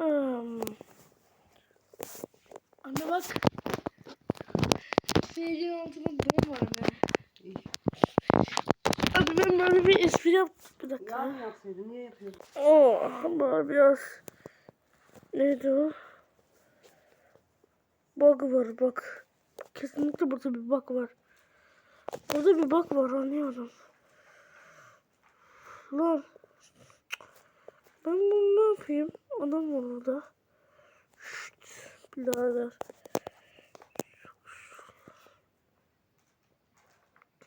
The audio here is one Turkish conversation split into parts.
Hmm. Anne bak. Seyircinin altında don var. İyi. Abi ben böyle bir espri yap. Bir dakika. Yarın yapsaydın niye yapıyorsun? Oh, böyle biraz. Neydi o? Bug var bak. Kesinlikle burada bir bug var. Burada bir bug var anlıyorum. Lan. Ben bunu ne yapayım? Adam orada. Şşt, birader.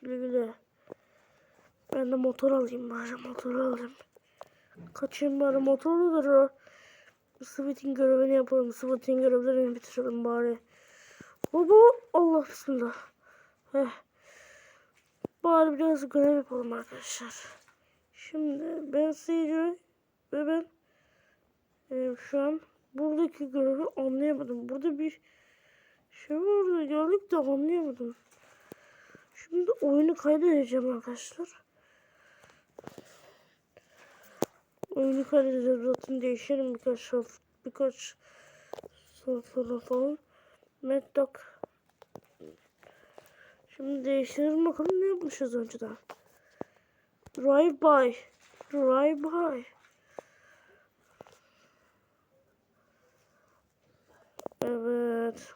Güle güle. Ben de motor alayım bari motor alayım. Kaçayım bari motorludur o. Sweet'in görevini yapalım. Sweet'in görevlerini bitirelim bari. Baba Allah bismillah. Heh. Bari biraz görev yapalım arkadaşlar. Şimdi ben CJ ve ben e, şu an buradaki görevi anlayamadım. Burada bir şey vardı gördük de anlayamadım. Şimdi oyunu kaydedeceğim arkadaşlar. Oyunu kaydedeceğiz zaten değişelim birkaç birkaç saat sonra falan. Meddock. Şimdi değiştirelim bakalım ne yapmışız önceden. Drive by. Drive by. Evet.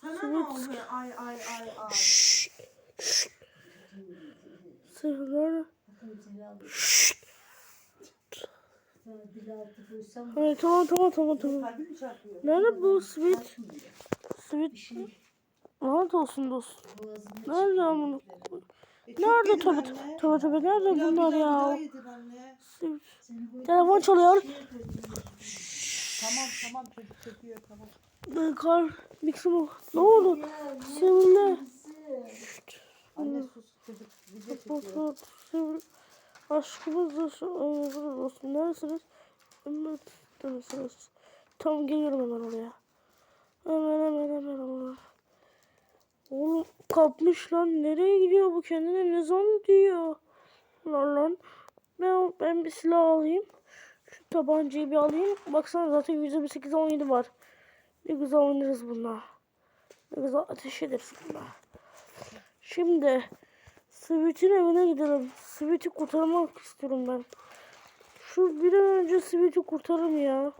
Sana ne oluyor? Ay ay ay ay. Şşş. Şşş. Sırlar. Hayır tamam tamam tamam tamam. Nerede bu sweet? Sweet. Lanet olsun dostum. Nerede amına? E, Nerede tabi tabi tabi nerede bunlar ya? Telefon çalıyor. Tamam tamam çocuk çekiyor tamam. Ben kar mixim Ne oldu? Seninle. Anne sus çocuk video çekiyor. Aşkımız da şu ayırırız olsun. Neresiniz? Evet, neresiniz? Tamam geliyorum hemen oraya. Hemen hemen hemen oraya. Oğlum kapmış lan. Nereye gidiyor bu kendine? Ne zannediyor? Lan lan. Ben, ben bir silah alayım. Şu tabancayı bir alayım. Baksana zaten %18 17 var. Ne güzel oynarız bununla. Ne güzel ateş ederiz bununla. Şimdi Sweet'in evine gidelim. Sweet'i kurtarmak istiyorum ben. Şu bir an önce Sweet'i kurtarın ya.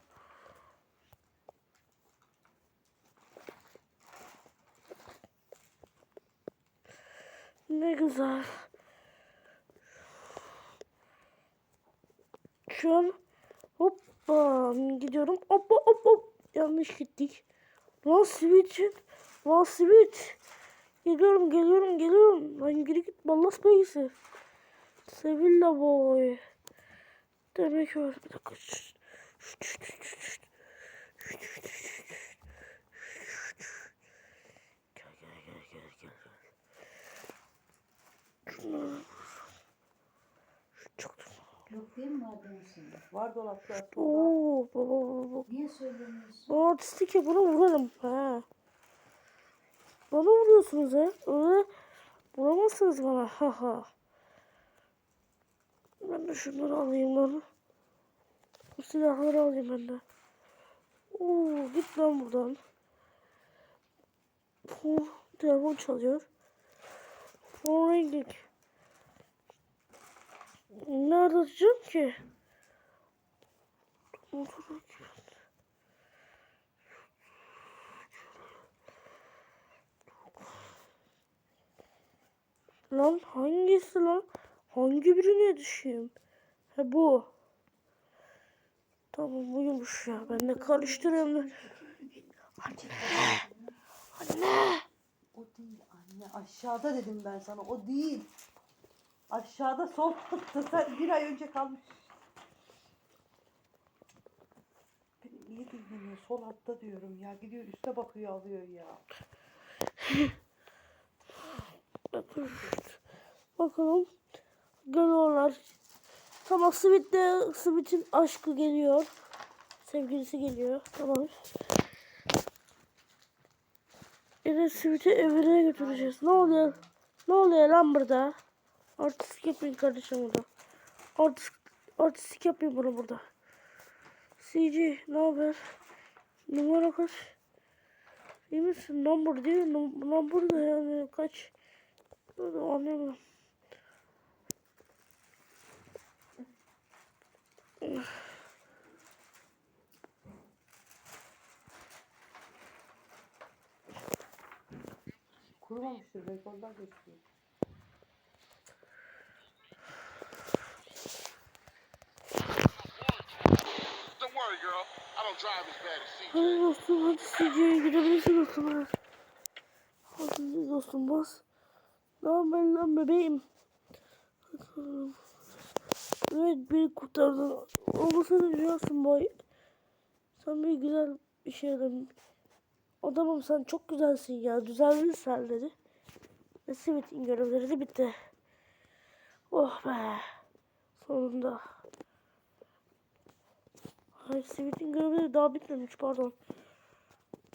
Ne güzel. Şu an hoppa gidiyorum. Hoppa hop hop. Yanlış gittik. Lan Sweet'in. Lan Sweet. Geliyorum geliyorum geliyorum. Lan geri git ballas beygisi. Sevilla boy. Demek öyle. Bir dakika. Şşt, şşt, şşt. Şşt, şşt, şşt, şşt. Yok değil mi vardı şimdi? Var dolapta. Oo baba baba baba. Niye söylemiyorsun? Bana artistik ya bana vurarım. Ha. Bana vuruyorsunuz ha. Öyle vuramazsınız bana. Ha ha. Ben de şunları alayım lan. Bu silahları alayım ben de. Oo git lan buradan. Oh, telefon çalıyor. Phone ringing. Nerede açacağım ki? Lan hangisi lan? Hangi birine düşeyim? Ha bu. Tamam buymuş ya. Ben de karıştırıyorum. da. Anne. O değil anne aşağıda dedim ben sana o değil. Aşağıda sol tıkta sen bir ay önce kalmış. Beni niye dinlemiyor? Sol altta diyorum ya. Gidiyor üste bakıyor alıyor ya. Bakalım. Geliyorlar. Tamam Sweet de Sweet'in aşkı geliyor. Sevgilisi geliyor. Tamam. Yine Sweet'i evine götüreceğiz. Ne oluyor? Ne oluyor lan burada? Artistik yapmayın kardeşim burada. Artist, artistik yapayım bana burada. CG ne haber? Numara kaç? İyi misin? Number değil mi? Num- Number da yani kaç? Anlayamadım. Kurumamıştır belki ondan geçiyor. Hadi dostum hadi CG'ye gidebilirsin dostum hadi. Dostum bas. Ne haber lan bebeğim? Evet beni kurtardın. Olmasana rüyasın boy. Sen bir güzel bir şey adamım. Adamım sen çok güzelsin ya. Düzeldin sen dedi. Ve Simit'in görevleri de bitti. Oh be. Sonunda. Hayır Simit'in görevleri daha bitmemiş pardon.